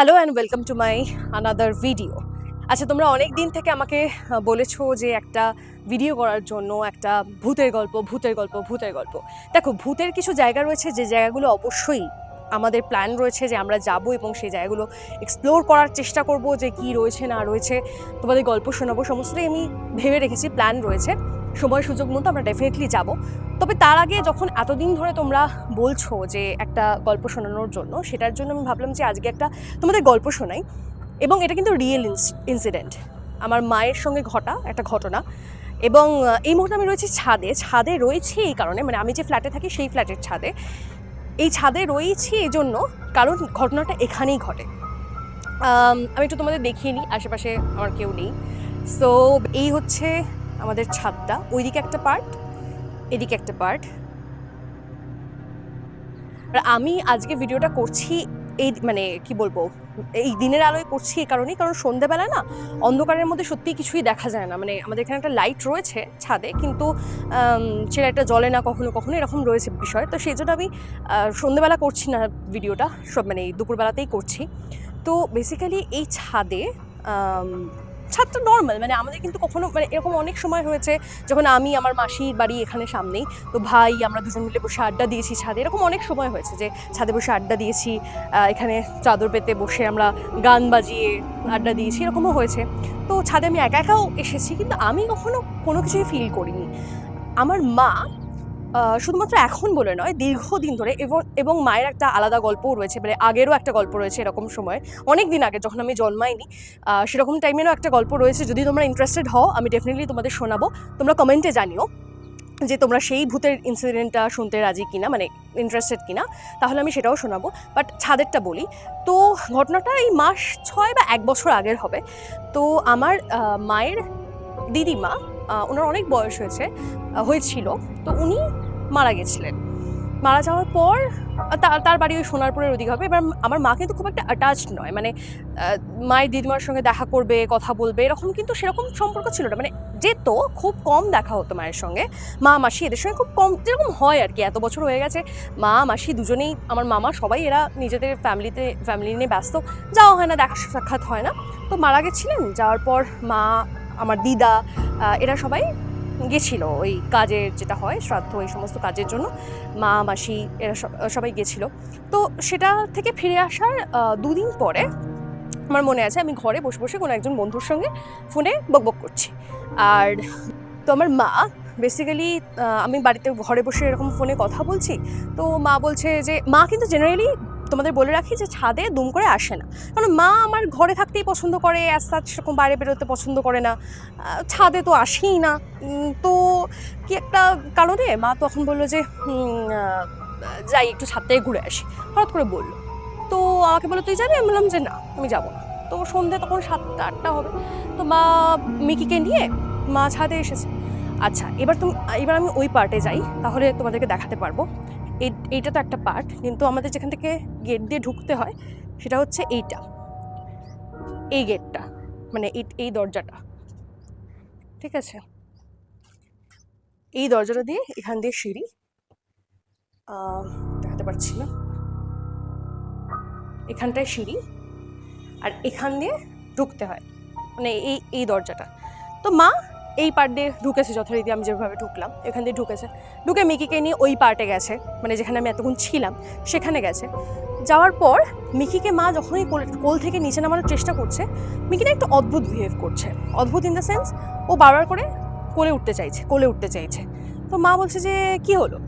Hello and welcome to my another video আচ্ছা তোমরা অনেক দিন থেকে আমাকে বলেছ যে একটা ভিডিও করার জন্য একটা ভূতের গল্প ভূতের গল্প ভূতের গল্প। দেখো, ভূতের কিছু জায়গা রয়েছে, যে জায়গাগুলো অবশ্যই আমাদের প্ল্যান রয়েছে যে আমরা যাব এবং সেই জায়গাগুলো এক্সপ্লোর করার চেষ্টা করব যে কি রয়েছে, না রয়েছে। তোমাদের গল্প শোনাবো সমস্তটাই আমি ভেবে রেখেছি প্ল্যান রয়েছে। সময় সুযোগ মতো আমরা ডেফিনেটলি যাব। তবে তার আগে যখন এতদিন ধরে তোমরা বলছো যে একটা গল্প শোনানোর জন্য, সেটার জন্য আমি ভাবলাম যে আজকে একটা তোমাদের গল্প শোনাই। এবং এটা কিন্তু রিয়েল ইনসিডেন্ট আমার মায়ের সঙ্গে ঘটা একটা ঘটনা। এবং এই মুহূর্তে আমি রয়েছি ছাদে। ছাদে রয়েছি এই কারণে মানে আমি যে ফ্ল্যাটে থাকি সেই ফ্ল্যাটের ছাদে। এই ছাদে রয়েছি এই জন্য কারণ ঘটনাটা এখানেই ঘটে। আমি একটু তোমাদের দেখিয়ে নিই, আশেপাশে আমার কেউ নেই। সো এই হচ্ছে আমাদের ছাদটা, ওইদিকে একটা পার্ট এদিকে একটা পার্ট আর আমি আজকে ভিডিওটা করছি এই মানে কি বলব, এই দিনের আলোয় করছি এই কারণেই, কারণ সন্ধ্যেবেলা না, অন্ধকারের মধ্যে সত্যি কিছুই দেখা যায় না। মানে আমাদের এখানে একটা লাইট রয়েছে ছাদে, কিন্তু সেটা একটা জলে না কখনো কখনো, এরকম রয়েছে বিষয়। তো সেই জন্য আমি সন্ধ্যেবেলা করছি না ভিডিওটা সব মানে দুপুরবেলাতেই করছি। তো বেসিক্যালি এই ছাদে ছাদটা নর্মাল মানে আমাদের কিন্তু কখনো মানে এরকম অনেক সময় হয়েছে যখন আমি আমার মাসির বাড়ি এখানে সামনেই, তো ভাই আমরা দুজন মিলে বসে আড্ডা দিয়েছি ছাদে। এরকম অনেক সময় হয়েছে যে ছাদে বসে আড্ডা দিয়েছি এখানে চাদর পেতে বসে আমরা গান বাজিয়ে আড্ডা দিয়েছি, এরকমও হয়েছে। তো ছাদে আমি একা একাও এসেছি, কিন্তু আমি কখনো কোনো কিছুই ফিল করিনি। আমার মা শুধুমাত্র এখন বলে নয়, দীর্ঘদিন ধরে এবং এবং মায়ের একটা আলাদা গল্পও রয়েছে মানে আগেরও একটা গল্প রয়েছে এরকম সময়। অনেক দিন আগে যখন আমি জন্মাইনি সেরকম টাইমেরও একটা গল্প রয়েছে। যদি তোমরা ইন্টারেস্টেড হও, আমি ডেফিনেটলি তোমাদের শোনাবো। তোমরা কমেন্টে জানিও যে তোমরা সেই ভূতের ইনসিডেন্টটা শুনতে রাজি কিনা মানে ইন্টারেস্টেড কিনা, তাহলে আমি সেটাও শোনাবো। বাট ছাদেরটা বলি, তো ঘটনাটা এই মাস ছয় বা এক বছর আগের হবে। তো আমার মায়ের দিদিমা ওনার অনেক বয়স হয়েছে হয়েছিল। তো উনি মারা গেছিলেন। মারা যাওয়ার পর তার বাড়ি ওই সোনারপুরের ওদিকে হবে। এবার আমার মা কিন্তু খুব একটা অ্যাটাচড নয়। মানে মায়ের দিদিমার সঙ্গে দেখা করবে, কথা বলবে, এরকম কিন্তু সেরকম সম্পর্ক ছিল না। মানে যেত, খুব কম দেখা হতো মায়ের সঙ্গে। মা, মাসি এদের সঙ্গে খুব কম, যেরকম হয় আর কি। এত বছর হয়ে গেছে, মা, মাসি দুজনেই, আমার মামা সবাই এরা নিজেদের ফ্যামিলিতে ফ্যামিলি নিয়ে ব্যস্ত। যাওয়া হয় না, দেখা সাক্ষাৎ হয় না। তো মারা গেছিলেন, যাওয়ার পর মা, আমার দিদা এরা সবাই গেছিল ওই কাজের যেটা হয়, শ্রাদ্ধ এই সমস্ত কাজের জন্য। মা, মাসি এরা সবাই গেছিল। তো সেটা থেকে ফিরে আসার দুদিন পরে আমার মনে আছে আমি ঘরে বসে বসে কোনো একজন বন্ধুর সঙ্গে ফোনে বকবক করছি। আর তো আমার মা বেসিক্যালি আমি বাড়িতে ঘরে বসে এরকম ফোনে কথা বলছি। তো মা বলছে যে, মা কিন্তু জেনারেলি তোমাদের বলে রাখি যে ছাদে দুম করে আসে না। কারণ মা আমার ঘরে থাকতেই পছন্দ করে অ্যাজ সেরকম বাইরে বেরোতে পছন্দ করে না। ছাদে তো আসেই না। তো কি একটা কারণে মা তখন বলল যে যাই একটু ছাদ থেকে ঘুরে আসি। হঠাৎ করে বলল। তো আমাকে বলল, তুই যাবি? আমি বললাম যে, না, আমি যাব না। তো সন্ধে তখন সাতটা আটটা হবে। তো মা মিকিকে নিয়ে মা ছাদে এসেছে। আচ্ছা এবার তুমি, এবার আমি ওই পার্টে যাই। তাহলে তোমাদেরকে দেখাতে পারব। এইটা তো একটা পার্ট কিন্তু আমাদের যেখান থেকে গেট দিয়ে ঢুকতে হয়, সেটা হচ্ছে এইটা। এই গেটটা মানে এই দরজাটা। ঠিক আছে? এই দরজাটা দিয়ে এখান দিয়ে সিঁড়ি দেখাতে পারছি না। এখানটায় সিঁড়ি, আর এখান দিয়ে ঢুকতে হয় মানে এই এই দরজাটা। তো মা এই পার্ট দিয়ে ঢুকেছে, যথারীতি আমি যেভাবে ঢুকলাম, এখান দিয়ে ঢুকেছে। ঢুকে মিকিকে নিয়ে ওই পার্টে গেছে মানে যেখানে আমি এতক্ষণ ছিলাম, সেখানে গেছে। যাওয়ার পর মিকিকে মা যখনই কোল কোল থেকে নিচে নামানোর চেষ্টা করছে, মিকি না একটু অদ্ভুত বিহেভ করছে। অদ্ভুত ইন দ্য সেন্স ও বারবার করে কোলে উঠতে চাইছে, কোলে উঠতে চাইছে। তো মা বলছে যে, কি হলো?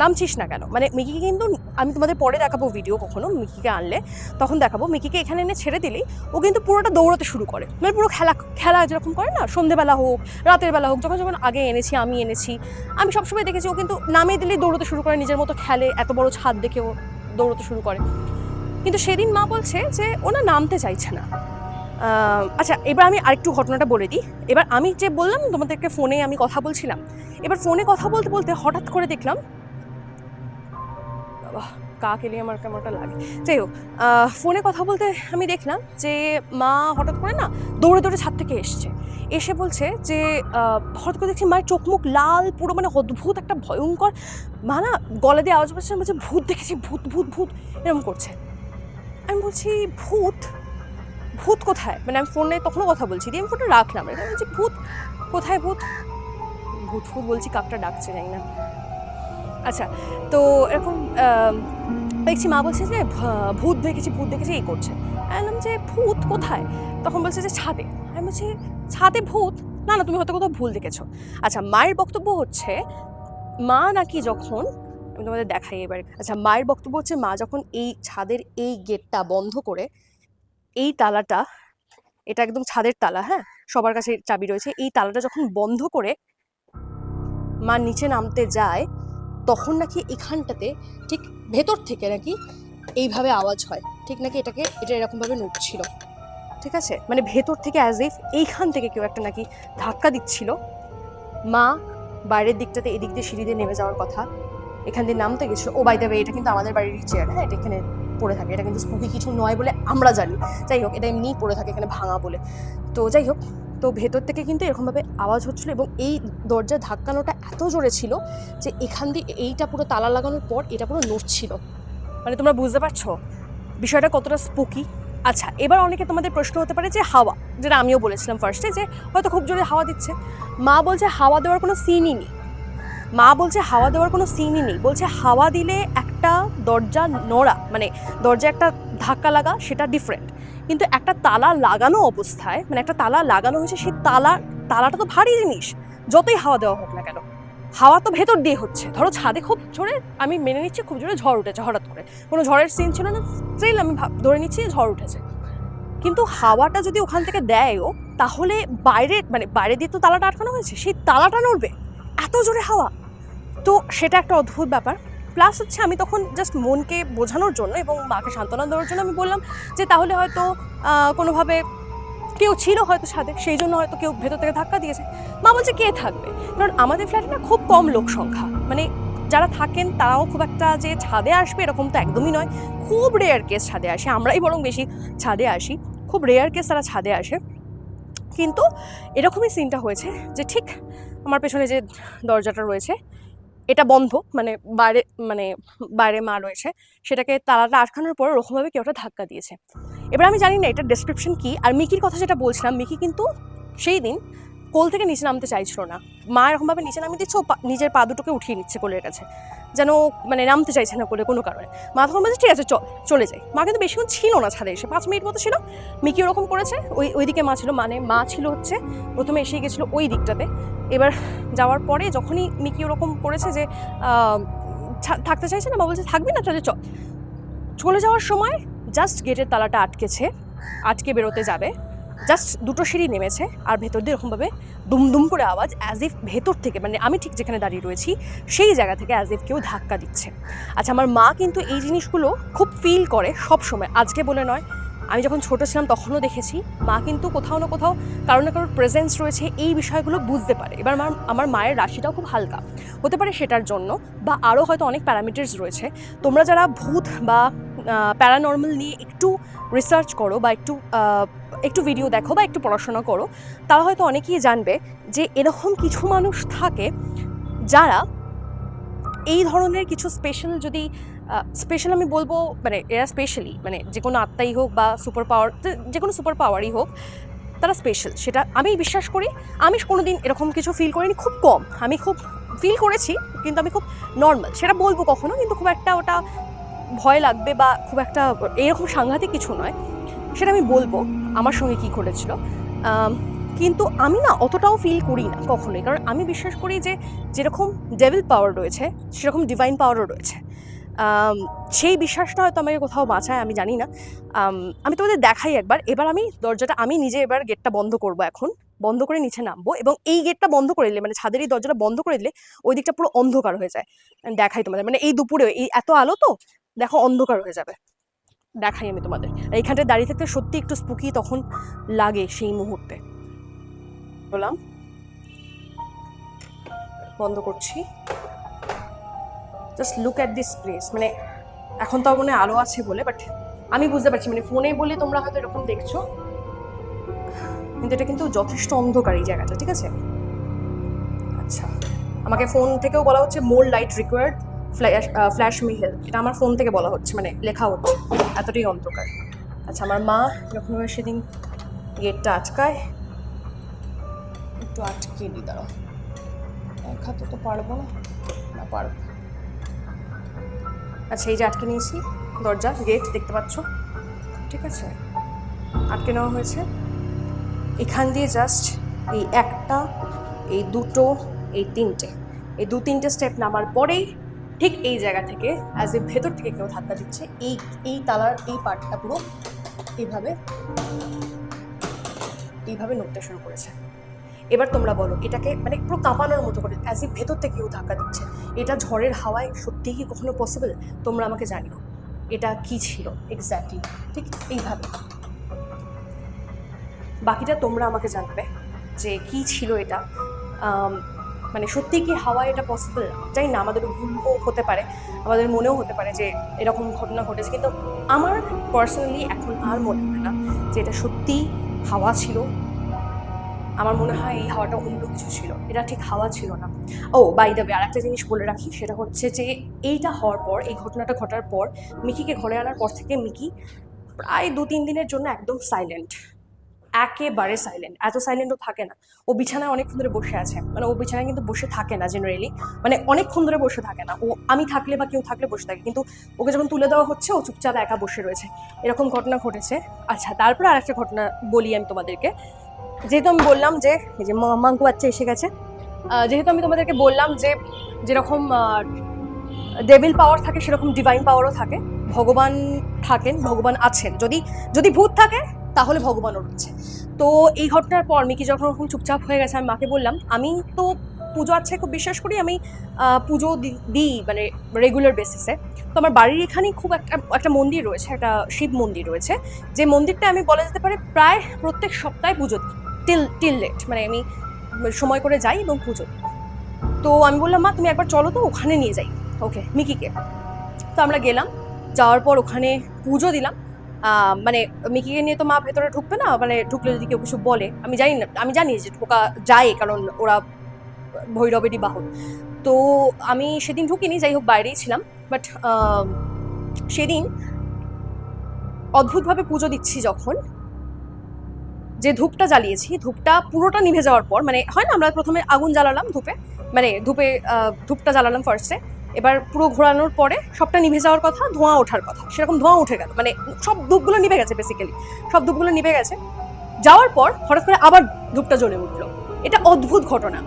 নামছিস না কেন? মানে মিকিকে কিন্তু আমি তোমাদের পরে দেখাবো ভিডিও কখনো, মিকিকে আনলে। তখন দেখাবো। মিকিকে এখানে এনে ছেড়ে দিলেই ও কিন্তু পুরোটা দৌড়াতে শুরু করে। মানে পুরো খেলা খেলা যেরকম করে না, সন্ধেবেলা হোক, রাতের বেলা হোক, যখন যখন আগে এনেছি, আমি এনেছি, আমি সবসময় দেখেছি ও কিন্তু নামিয়ে দিলেই দৌড়াতে শুরু করে, নিজের মতো খেলে, এত বড় ছাদ দেখে ও দৌড়াতে শুরু করে। কিন্তু সেদিন মা বলছে যে, ও না নামতে চাইছে না। আচ্ছা এবার আমি আরেকটু ঘটনাটা বলে দিই। এবার আমি যে বললাম, তোমাদেরকে ফোনে আমি কথা বলছিলাম। এবার ফোনে কথা বলতে বলতে হঠাৎ করে দেখলাম কাক এলে আমার কেমনটা লাগে? যাই হোক ফোনে কথা বলতে আমি দেখলাম যে মা হঠাৎ করে না দৌড়ে দৌড়ে ছাদ থেকে এসছে। এসে বলছে যে হঠাৎ করে দেখছি মায়ের চোখ মুখ লাল, পুরো মানে অদ্ভুত একটা ভয়ঙ্কর, মা না গলা দিয়ে আওয়াজ পাচ্ছে বলছে, ভূত দেখেছি, ভূত ভূত ভূত, এরকম করছে। আমি বলছি, ভূত? ভূত কোথায়? মানে আমি ফোনে তখনও কথা বলছি, দিয়ে আমি ফোনটা রাখলাম, বলছি, ভূত, কোথায় ভূত? ভূত ভূত বলছি, কাকটা ডাকছে, জানি না। আচ্ছা তো এরকম দেখছি মা বলছে যে ভূত দেখেছি ভূত দেখেছি, এই করছে। বললাম যে ভূত কোথায়? তখন বলছে যে, ছাদে। আমি বলছি, ছাদে ভূত? না না, তুমি হয়তো কোথাও ভুল দেখেছ। আচ্ছা মায়ের বক্তব্য হচ্ছে, মা নাকি যখন, আমি তোমাদের দেখাই এবার আচ্ছা মায়ের বক্তব্য হচ্ছে, মা যখন এই ছাদের এই গেটটা বন্ধ করে, এই তালাটা, এটা একদম ছাদের তালা হ্যাঁ? সবার কাছে চাবি রয়েছে, এই তালাটা যখন বন্ধ করে, মা নিচে নামতে যায় তখন নাকি এখানটাতে ঠিক ভেতর থেকে নাকি এইভাবে আওয়াজ হয়। ঠিক নাকি এটাকে, এটা এরকমভাবে নড়ছিল। ঠিক আছে? মানে ভেতর থেকে অ্যাজ ইফ এইখান থেকে কেউ একটা নাকি ধাক্কা দিচ্ছিল। মা, বাইরের দিকটাতে, এদিক দিয়ে সিঁড়ি দিয়ে নেমে যাওয়ার কথা। এখান দিয়ে নামতে গেছিল। ও বাই দেবে এটা কিন্তু আমাদের বাড়ির চেয়ার হ্যাঁ? এটা এখানে পড়ে থাকে। এটা কিন্তু স্পুকি কিছু নয় বলে আমরা জানি। যাই হোক, এটা এমনিই পড়ে থাকে এখানে ভাঙা বলে। তো যাই হোক তো ভেতর থেকে কিন্তু এরকমভাবে আওয়াজ হচ্ছিল এবং এই দরজা ধাক্কানোটা এত জোরে ছিল যে এখান দিয়ে এইটা পুরো তালা লাগানোর পর এটা পুরো নড়ছিল। মানে তোমরা বুঝতে পারছ? বিষয়টা কতটা স্পুকি আচ্ছা এবার অনেকে তোমাদের প্রশ্ন হতে পারে যে হাওয়া, যেটা আমিও বলেছিলাম ফার্স্টে যে হয়তো খুব জোরে হাওয়া দিচ্ছে। মা বলছে হাওয়া দেওয়ার কোনো সিনই নেই। মা বলছে হাওয়া দেওয়ার কোনো সিনই নেই। বলছে হাওয়া দিলে একটা দরজা নড়া মানে দরজা একটা ধাক্কা লাগা, সেটা ডিফারেন্ট কিন্তু একটা তালা লাগানো অবস্থায় মানে একটা তালা লাগানো হয়েছে, সেই তালা, তালাটা তো ভারী জিনিস, যতই হাওয়া দেওয়া হোক না কেন। হাওয়া তো ভেতর দিয়ে হচ্ছে। ধরো ছাদে খুব জোরে আমি মেনে নিচ্ছি খুব জোরে ঝড় উঠেছে হঠাৎ করে। কোনো ঝড়ের সিন ছিল না স্টিল আমি ধরে নিচ্ছি ঝড় উঠেছে। কিন্তু হাওয়াটা যদি ওখান থেকে দেয়ও, তাহলে বাইরে মানে বাইরে দিয়ে তো তালাটা আটকানো হয়েছে, সেই তালাটা নড়বে। এত জোরে হাওয়া। তো সেটা একটা অদ্ভুত ব্যাপার। প্লাস হচ্ছে আমি তখন জাস্ট মনকে বোঝানোর জন্য এবং মাকে সান্ত্বনা দেওয়ার জন্য আমি বললাম যে তাহলে হয়তো কোনোভাবে কেউ ছিল হয়তো ছাদে সেই জন্য হয়তো কেউ ভেতর থেকে ধাক্কা দিয়েছে। মা বলছে, কে থাকবে? কারণ আমাদের ফ্ল্যাটে না খুব কম লোক সংখ্যা। মানে যারা থাকেন তারাও খুব একটা যে ছাদে আসবে এরকম তো একদমই নয়। খুব রেয়ার কেস ছাদে আসে, আমরাই বরং বেশি ছাদে আসি। খুব রেয়ার কেস তারা ছাদে আসে। কিন্তু এরকমই সিনটা হয়েছে যে ঠিক আমার পেছনে যে দরজাটা রয়েছে এটা বন্ধ মানে বাইরে মানে বাইরে মা রয়েছে, সেটাকে তালাটা আটকানোর পর ওরকমভাবে কেউ একটা ধাক্কা দিয়েছে। এবার আমি জানি না এটা ডেসক্রিপশন কী, আর মিকির কথা যেটা বলছিলাম, মিকি কিন্তু সেই দিন কোল থেকে নিচে নামতে চাইছিল না। মা এরকমভাবে নিচে নামিয়ে দিচ্ছে, ও নিজের পা দুটোকে উঠিয়ে নিচ্ছে কোলের কাছে। যেন মানে নামতে চাইছে না কোলে কোনো কারণে। মা তখন বলছে, ঠিক আছে চল চলে যাই। মা কিন্তু বেশিক্ষণ ছিল না ছাদে এসে। পাঁচ মিনিট মতো ছিল। মিকি ওরকম করেছে। ওই ওইদিকে মা ছিল। মানে মা ছিল হচ্ছে, প্রথমে এসে গেছিল ওই দিকটাতে। এবার যাওয়ার পরে যখনই মিকি ওরকম করেছে যে থাকতে চাইছে না, মা বলছে, থাকবি না, তাহলে চল চলে যাওয়ার সময় জাস্ট গেটের তালাটা আটকেছে। আটকে বেরোতে যাবে। জাস্ট দুটো সিঁড়ি নেমেছে আর ভেতর দিয়ে এরকমভাবে দুমদুম করে আওয়াজ অ্যাজ ইফ ভেতর থেকে মানে আমি ঠিক যেখানে দাঁড়িয়ে রয়েছি, সেই জায়গা থেকে অ্যাজ ইফ কেউ ধাক্কা দিচ্ছে। আচ্ছা আমার মা কিন্তু এই জিনিসগুলো খুব ফিল করে সব সময়, আজকে বলে নয়, আমি যখন ছোট ছিলাম তখনও দেখেছি, মা কিন্তু কোথাও না কোথাও কারও না কারোর প্রেজেন্স রয়েছে, এই বিষয়গুলো বুঝতে পারে। এবার আমার আমার মায়ের রাশিটাও খুব হালকা, হতে পারে সেটার জন্য, বা আরও হয়তো অনেক প্যারামিটার্স রয়েছে। তোমরা যারা ভূত বা প্যারানর্মাল নিয়ে একটু রিসার্চ করো বা একটু একটু ভিডিও দেখো বা একটু পড়াশোনা করো, তারা হয়তো অনেকেই জানবে যে এরকম কিছু মানুষ থাকে যারা এই ধরনের কিছু স্পেশাল যদি স্পেশাল আমি বলব মানে এরা স্পেশালি মানে যে কোনো আত্মাই হোক বা সুপার পাওয়ার যে কোনো সুপার পাওয়ারই হোক, তারা স্পেশাল সেটা আমি বিশ্বাস করি, আমি কোনো দিন এরকম কিছু ফিল করিনি, খুব কম। আমি খুব ফিল করেছি, কিন্তু আমি খুব নর্মাল সেটা বলব কখনো, কিন্তু খুব একটা ওটা ভয় লাগবে বা খুব একটা এরকম সাংঘাতিক কিছু নয়, সেটা আমি বলব আমার সঙ্গে কি ঘটেছিল। কিন্তু আমি না অতটাও ফিল করি না কখনোই, কারণ আমি বিশ্বাস করি যে যেরকম ডেভিল পাওয়ার রয়েছে, সেরকম ডিভাইন পাওয়ারও রয়েছে। সেই বিশ্বাসটা হয়তো আমাকে কোথাও বাঁচায়, আমি জানি না। আমি তোমাদের দেখাই একবার, এবার আমি দরজাটা, আমি নিজে এবার গেটটা বন্ধ করব এখন, বন্ধ করে নিচে নামবো এবং এই গেটটা বন্ধ করে দিলে মানে ছাদের এই দরজাটা বন্ধ করে দিলে, ওই দিকটা পুরো অন্ধকার হয়ে যায়। দেখাই তোমাদের মানে এই দুপুরে এই এত আলো তো দেখো অন্ধকার হয়ে যাবে। দেখাই আমি তোমাদের। এইখানটায় দাঁড়িয়ে থাকতে সত্যি একটু স্পুকি তখন লাগে সেই মুহূর্তে। বললাম, বন্ধ করছি। Just look at this place মানে এখন তো মনে আলো আছে বলে বাট আমি বুঝতে পারছি। মানে ফোনে বলে তোমরা হয়তো এরকম দেখছ। কিন্তু এটা কিন্তু যথেষ্ট অন্ধকার এই জায়গাটা, ঠিক আছে? আচ্ছা। আমাকে ফোন থেকেও বলা হচ্ছে more light required flash flash মিহেল এটা আমার ফোন থেকে বলা হচ্ছে মানে লেখা হচ্ছে, এতটাই অন্ধকার। আচ্ছা আমার মা যখন সেদিন গেটটা আটকায়, একটু আটকে দিই, দাঁড়াও। এক হাতে তো পারব না? না, পারব। আচ্ছা এই যে আটকে নিয়েছি, দরজা গেট দেখতে পাচ্ছ? ঠিক আছে? আটকে নেওয়া হয়েছে। এখান দিয়ে জাস্ট এই একটা, এই দুটো, এই তিনটে। এই দু তিনটে স্টেপ নামার পরেই ঠিক এই জায়গা থেকে অ্যাজ এ ভেতর থেকে কেউ ধাক্কা দিচ্ছে, এই এই তালার এই পার্টটা পুরো এইভাবে এইভাবে নড়তে শুরু করেছে। এবার তোমরা বলো, এটাকে মানে পুরো কাঁপানোর মতো করে অ্যাজ এ ভেতর থেকে কেউ ধাক্কা দিচ্ছে। এটা ঝড়ের হাওয়ায় সত্যিই কি কখনো পসিবল তোমরা আমাকে জানিও। এটা কি ছিল এক্স্যাক্টলি ঠিক এইভাবে। বাকিটা তোমরা আমাকে জানাবে যে কি ছিল এটা। মানে সত্যি কি হাওয়ায় এটা পসিবল জানি না, আমাদের ভুলও হতে পারে, আমাদের মনেও হতে পারে যে এরকম ঘটনা ঘটেছে, কিন্তু আমার পার্সোনালি এখন আর মনে হয় না যে এটা সত্যি হাওয়া ছিল। আমার মনে হয় এই হাওয়াটা অন্য কিছু ছিল, এটা ঠিক হাওয়া ছিল না। ও বাই দ্য আর একটা জিনিস বলে রাখি, সেটা হচ্ছে যে এইটা হওয়ার পর, এই ঘটনাটা ঘটার পর, মিকিকে ঘরে আনার পর থেকে মিকি প্রায় দু তিন দিনের জন্য একদম সাইলেন্ট একেবারে সাইলেন্ট এত সাইলেন্টও থাকে না। ও বিছানায় অনেকক্ষণ ধরে বসে আছে। মানে ও বিছানায় কিন্তু বসে থাকে না জেনারেলি মানে অনেকক্ষণ ধরে বসে থাকে না। ও, আমি থাকলে বা কেউ থাকলে বসে থাকে। কিন্তু ওকে যখন তুলে দেওয়া হচ্ছে, ও চুপচাপ একা বসে রয়েছে। এরকম ঘটনা ঘটেছে। আচ্ছা তারপর আর একটা ঘটনা বলি আমি তোমাদেরকে। যেহেতু আমি বললাম যে, এই যে মাঙ্কু বাচ্চা এসে গেছে। যেহেতু আমি তোমাদেরকে বললাম যে, যেরকম ডেভিল পাওয়ার থাকে, সেরকম ডিভাইন পাওয়ারও থাকে। ভগবান থাকেন, ভগবান আছেন। যদি যদি ভূত থাকে তাহলে ভগবানও রয়েছে। তো এই ঘটনার পর মিকি যখন ওরকম চুপচাপ হয়ে গেছে, আমি মাকে বললাম, আমি তো পুজো আছে খুব বিশ্বাস করি, আমি পুজো দিই মানে রেগুলার বেসিসে তো আমার বাড়ির এখানেই খুব একটা একটা মন্দির রয়েছে, একটা শিব মন্দির রয়েছে। যে মন্দিরটা আমি বলা যেতে পারে প্রায় প্রত্যেক সপ্তাহে পুজো টিল টিল লেট মানে আমি সময় করে যাই এবং পুজো তো আমি বললাম, মা, তুমি একবার চলো তো, ওখানে নিয়ে যাই। ওকে, মিকিকে। তো আমরা গেলাম, যাওয়ার পর ওখানে পুজো দিলাম। মানে মিকিকে নিয়ে তো মা ভেতরে ঢুকবে না মানে ঢুকলে যদি কেউ কিছু বলে, আমি জানি না, আমি জানি যে ঢোকা যায়, কারণ ওরা ভৈরবেরই বাহন তো আমি সেদিন ঢুকিনি, যাই হোক বাইরেই ছিলাম বাট সেদিন অদ্ভুতভাবে পুজো দিচ্ছি যখন, যে ধূপটা জ্বালিয়েছি, ধূপটা পুরোটা নিভে যাওয়ার পর মানে হয় না আমরা প্রথমে আগুন জ্বালালাম ধূপে মানে ধূপে ধূপটা জ্বালালাম ফার্স্টে এবার পুরো ঘোরানোর পরে সবটা নিভে যাওয়ার কথা, ধোঁয়া ওঠার কথা। সেরকম ধোঁয়া উঠে গেল। মানে সব ধূপগুলো নিভে গেছে বেসিক্যালি সব ধূপগুলো নিভে গেছে। যাওয়ার পর হঠাৎ করে আবার ধূপটা জ্বলে উঠল। এটা অদ্ভুত ঘটনা।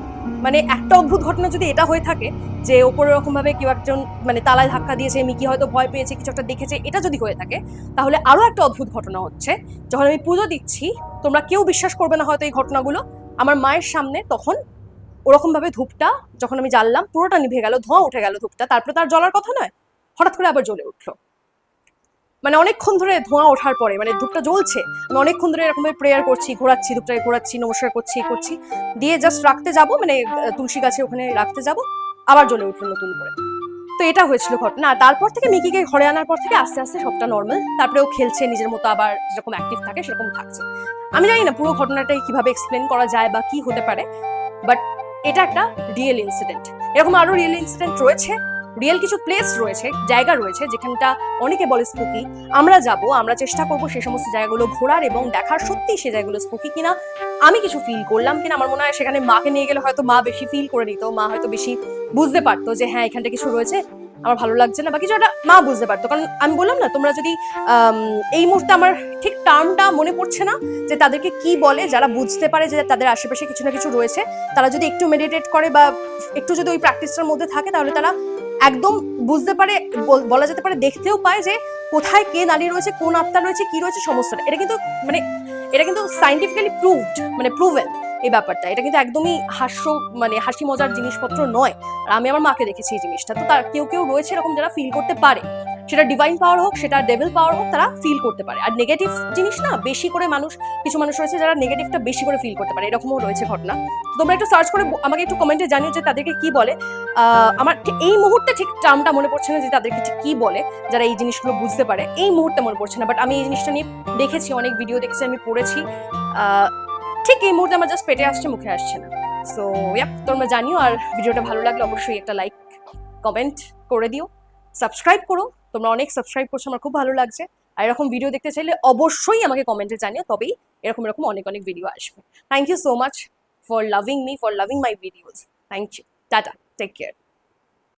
মানে একটা অদ্ভুত ঘটনা যদি এটা হয়ে থাকে যে ওপরে রকম ভাবে কেউ একজন মানে তালায় ধাক্কা দিয়েছে, মিকি হয়তো ভয় পেয়েছে, কিছু একটা দেখেছে, এটা যদি হয়ে থাকে, তাহলে আরও একটা অদ্ভুত ঘটনা হচ্ছে। যখন আমি পুজো দিচ্ছি, তোমরা কেউ বিশ্বাস করবে না হয়তো এই ঘটনাগুলো। আমার মায়ের সামনে তখন ওরকম ভাবে ধূপটা যখন আমি জ্বাললাম, পুরোটা নিভে গেল, ধোঁয়া উঠে গেল ধূপটা। তারপরে তার জ্বলার কথা নয়। হঠাৎ করে আবার জ্বলে উঠল। মানে অনেকক্ষণ ধরে ধোঁয়া ওঠার পরে মানে ধূপটা জ্বলছে, আমি অনেকক্ষণ ধরে এরকম প্রেয়ার করছি, ঘোরাচ্ছি, ধূপটাকে ঘোরাচ্ছি, নমস্কার করছি করছি। দিয়ে জাস্ট রাখতে যাব মানে তুলসী গাছে ওখানে রাখতে যাব, আবার জ্বলে উঠল নতুন করে। তো এটা হয়েছিল ঘটনা। তারপর থেকে মিকিকে ঘরে আনার পর থেকে আস্তে আস্তে সবটা নর্মাল তারপরে ও খেলছে, নিজের মতো আবার যেরকম অ্যাক্টিভ থাকে সেরকম থাকছে। আমি জানি না পুরো ঘটনাটাই কীভাবে এক্সপ্লেন করা যায় বা কি হতে পারে বাট এটা একটা রিয়েল ইনসিডেন্ট এরকম আরও রিয়েল ইনসিডেন্ট রয়েছে রিয়েল কিছু প্লেস রয়েছে, জায়গা রয়েছে যেখানটা অনেকে বলে স্পুকি আমরা যাব, আমরা চেষ্টা করব সে সমস্ত জায়গাগুলো ঘোরার এবং দেখার সত্যি সে জায়গাগুলো স্পুকি কিনা। আমি কিছু ফিল করলাম কিনা, আমার মনে হয় সেখানে মাকে নিয়ে গেলে হয়তো মা বেশি ফিল করে নিত, মা হয়তো বেশি বুঝতে পারতো যে হ্যাঁ এখানটা কিছু রয়েছে। আমার ভালো লাগছে না বা কিছু একটা মা বুঝতে পারতো। কারণ আমি বললাম না, তোমরা যদি এই মুহূর্তে আমার ঠিক টার্মটা মনে পড়ছে না যে তাদেরকে কি বলে, যারা বুঝতে পারে যে তাদের আশেপাশে কিছু না কিছু রয়েছে, তারা যদি একটু মেডিটেট করে বা একটু যদি ওই প্র্যাকটিসটার মধ্যে থাকে, তাহলে তারা একদম বুঝতে পারে, বল- যেতে পারে, দেখতেও পায় যে কোথায় কে দাঁড়িয়ে রয়েছে, কোন আত্মা রয়েছে, কি রয়েছে, সমস্তটা। এটা কিন্তু মানে এটা কিন্তু সাইন্টিফিক্যালি প্রুভড মানে প্রুভেন এই ব্যাপারটা। এটা কিন্তু একদমই হাস্য মানে হাসি মজার জিনিসপত্র নয়। আর আমি আমার মাকে দেখেছি এই জিনিসটা। তো তার কেউ কেউ রয়েছে এরকম যারা ফিল করতে পারে। সেটা ডিভাইন পাওয়ার হোক, সেটা ডেভিল পাওয়ার হোক, তারা ফিল করতে পারে। আর নেগেটিভ জিনিস না, বেশি করে মানুষ, কিছু মানুষ রয়েছে যারা নেগেটিভটা বেশি করে ফিল করতে পারে। এরকমও রয়েছে ঘটনা। তোমরা একটু সার্চ করে, আমাকে একটু কমেন্টে জানিও যে তাদেরকে কি বলে। আমার এই মুহূর্তে ঠিক টার্মটা মনে পড়ছে না যে তাদেরকে ঠিক কি বলে, যারা এই জিনিসগুলো বুঝতে পারে। এই মুহূর্তে মনে পড়ছে না বাট আমি এই জিনিসটা নিয়ে দেখেছি, অনেক ভিডিও দেখেছি, আমি পড়েছি। ঠিক এই মুহূর্তে আমার জাস্ট পেটে আসছে, মুখে আসছে না। সো ইয়াপ তোমরা জানিও আর ভিডিওটা ভালো লাগলে অবশ্যই একটা লাইক কমেন্ট করে দিও। সাবস্ক্রাইব করো, তোমরা অনেক সাবস্ক্রাইব করছ, আমার খুব ভালো লাগছে। আর এরকম ভিডিও দেখতে চাইলে অবশ্যই আমাকে কমেন্টে জানিও, তবেই এরকম এরকম অনেক অনেক ভিডিও আসবে। Thank you so much for loving me for loving my videos thank you tata take care